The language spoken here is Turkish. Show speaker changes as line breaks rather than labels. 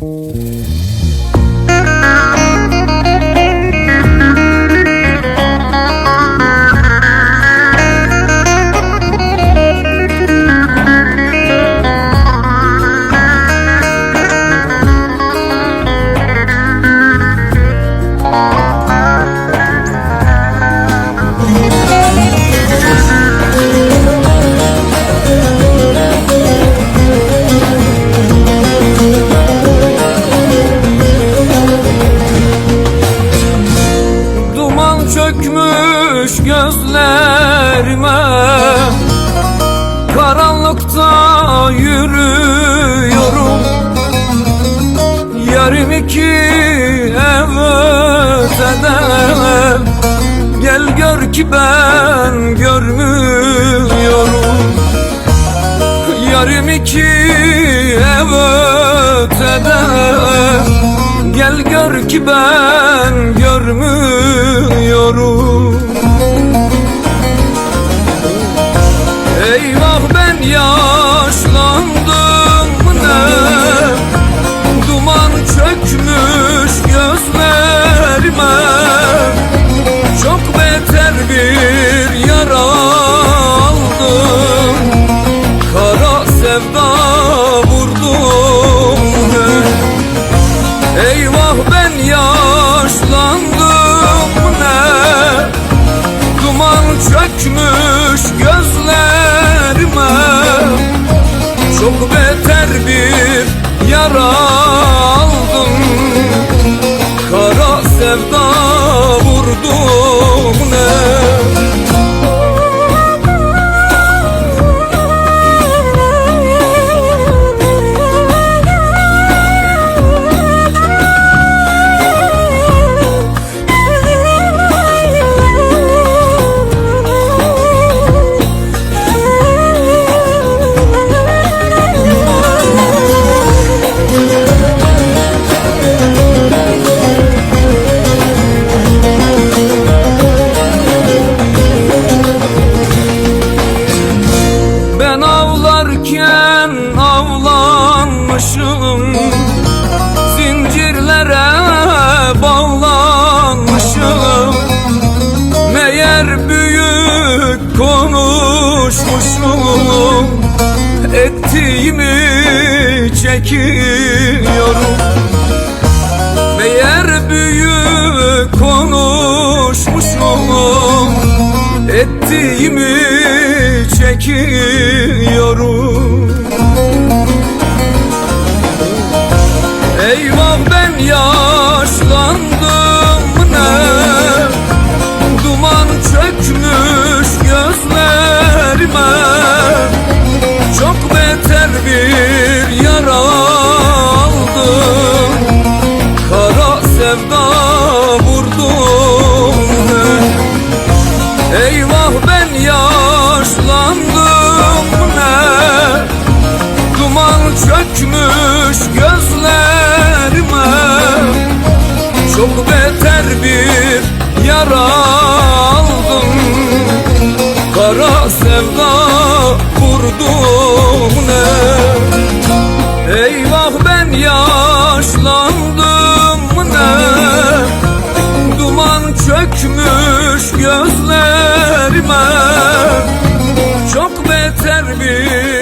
Duman Karanlıkta yürüyorum. Yarım iki evet eder Gel gör ki ben görmüyorum. Yarım iki evet eder Gel gör ki ben görmüyorum. Eyvah ben yaşlandım ne? Duman çökmüş gözlerime. Çok beter bir yara aldım. Kara sevda vurdum Eyvah ben yaşlandım ne? Duman çökmüş gözlerime Kara sevda avlanmışım Zincirlere bağlanmışım. Meğer büyük konuşmuşum. Ettiğimi çekiyorum Meğer büyük konuşmuşum. Ettiğimi çekiyorum Duman çökmüş gözlerime. Çok beter bir yara aldım. Kara sevda vurdum ne Eyvah ben yaşlandım ne Duman çökmüş gözlerime. Çok beter bir